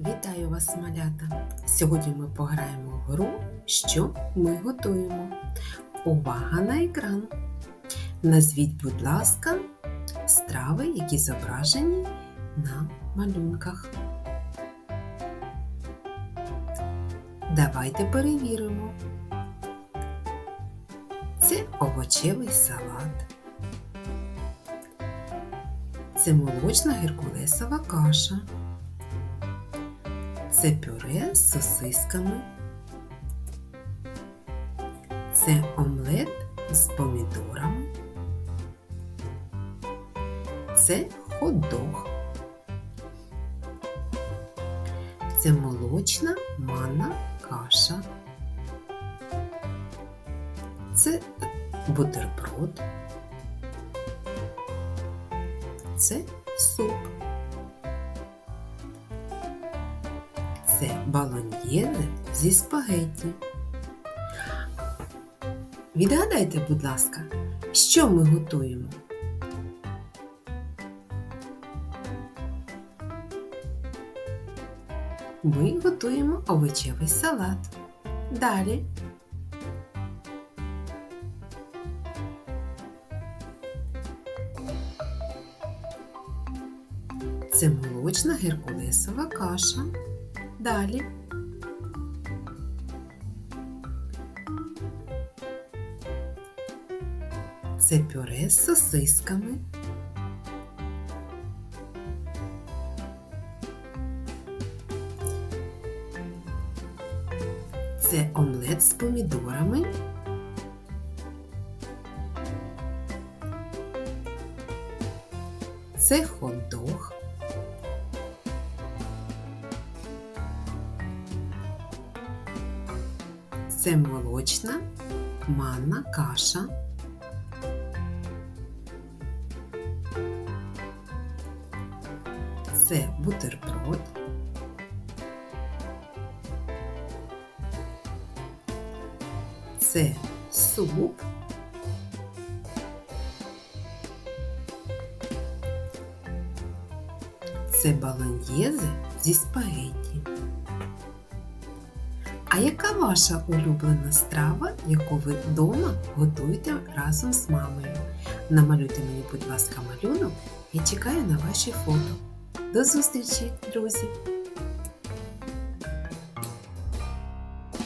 Вітаю вас, малята! Сьогодні ми пограємо в гру, що ми готуємо. Увага на екран! Назвіть, будь ласка, страви, які зображені на малюнках. Давайте перевіримо. Це овочевий салат. Це молочна геркулесова каша. Це пюре з сосисками. Це омлет з помідорами. Це хот-дог. Це молочна манна каша. Це бутерброд. Це суп. Це балоньєзе зі спагетті. Відгадайте, будь ласка, що ми готуємо? Ми готуємо овочевий салат. Далі. Це молочна геркулесова каша. Далі. Це пюре з сосисками. Це омлет з помідорами. Це хот-дог. Це молочна манна каша. Це бутерброд. Це суп. Це баланьєзе зі спагетті. А яка ваша улюблена страва, яку ви вдома готуєте разом з мамою? Намалюйте мені, будь ласка, малюнок. Я чекаю на ваші фото. До зустрічі, друзі!